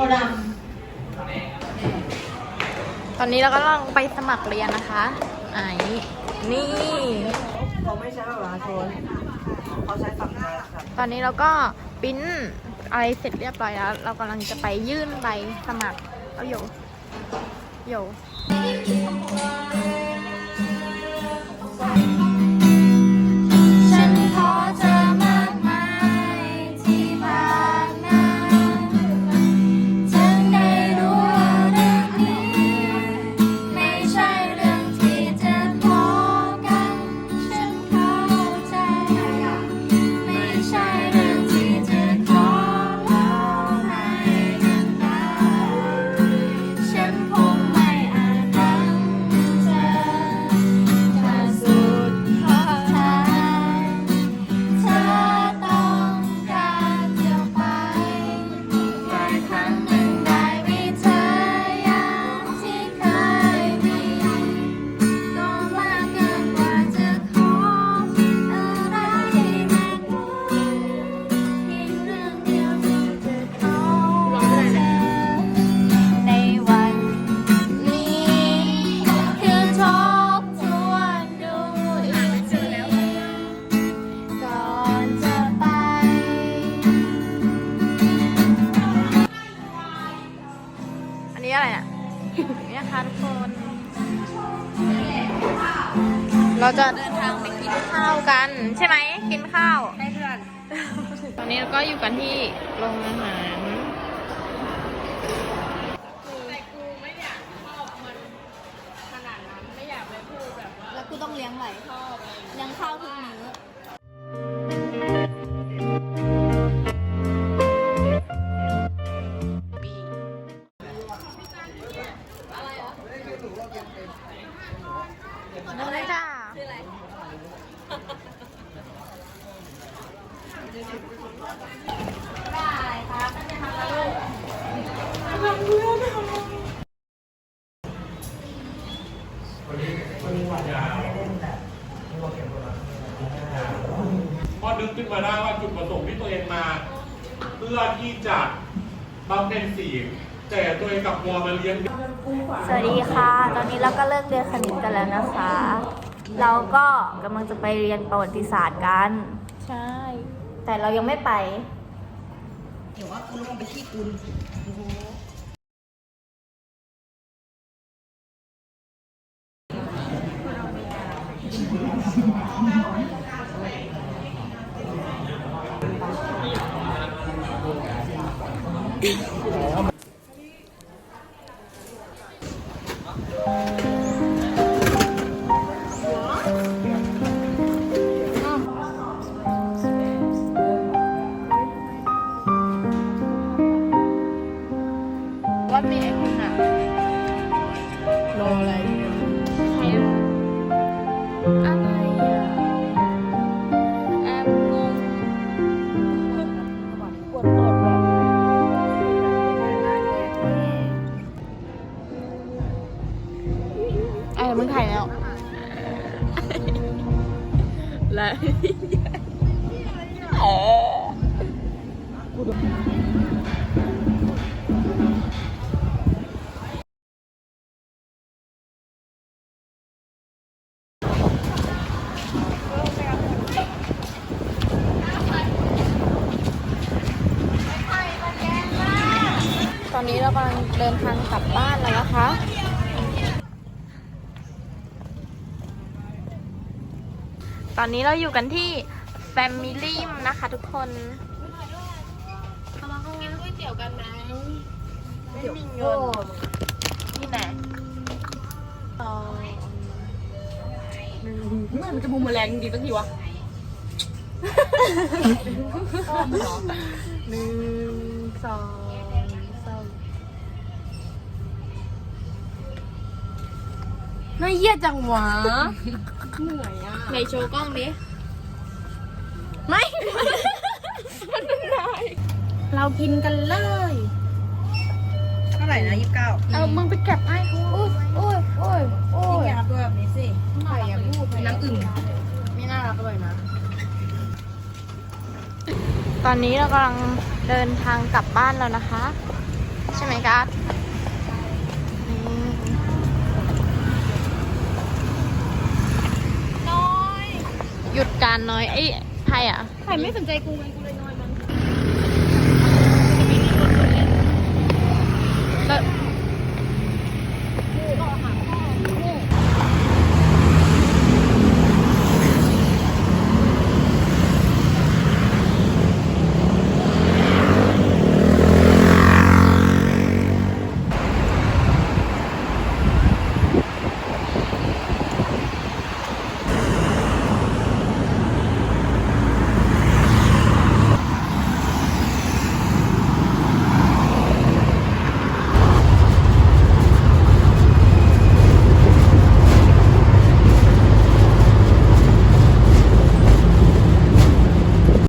อดตอนนี้เราก็ลังไปสมัครเรียนนะคะไหนนี่เขาไม่ใช้แบบว่าโทนเขาใช้ฝักไม้ครับตอนนี้เราก็ปริ้นอะไรเสร็จเรียบร้อยแล้ว เรากำลังจะไปยื่นใบสมัคร เอาโยโย อันนี้อะไรเนี่ยนี่นะคะทุกคน เราจะเดินทางไปกินข้าวกัน ใช่ไหม กินข้าวได้เพื่อน ตอนนี้เราก็อยู่กันที่โรงอาหารแล้วกูต้องเลี้ยงไหลเลี้ยงข้าวทุกมื้อ พอนึกขึ้นมาได้ว่าจุดประสงค์ที่ตัวเองมา เพื่อที่จะบำเพ็ญศีลแต่ตัวเองกลับมัวมาเลี้ยง สวัสดีค่ะ ตอนนี้เราก็เลิกเรียนคณิตกันแล้วนะคะ เราก็กำลังจะไปเรียนประวัติศาสตร์กัน ใช่ แต่เรายังไม่ไป เดี๋ยวว่ากูลงไปที่กุลโอ้โห 嗯。มึงถ่ายแล้วและเออตอนนี้เรากำลังเดินทางกลับบ้านแล้วนะคะ ตอนนี้เราอยู่กันที่แฟมิลี่นะคะทุกคนเอามากินก๋วยเตี๋ยวกันไหมไม่มีเงินนี่แน่สองเมื่อมันจะบูมแมลงดีสักทีวะหนึ่งสอง น่าเยี่ยจังวะเหนื่อยอะไหนโชว์กล้องดิไม่เรากินกันเลย เท่าไหร่นะยี่สิบเก้าเออมึงไปเก็บให้เขาโอ้ยโอ้ยโอ้ยโอ้ยอย่าตัวแบบนี้สิไม่อย่าพูดน้ำอึ่งไม่น่ารักเลยนะ ตอนนี้เรากำลังเดินทางกลับบ้านแล้วนะคะ ใช่ไหมกัส หยุดการน้อยไอ้ใครอะ ใครไม่สนใจกูไง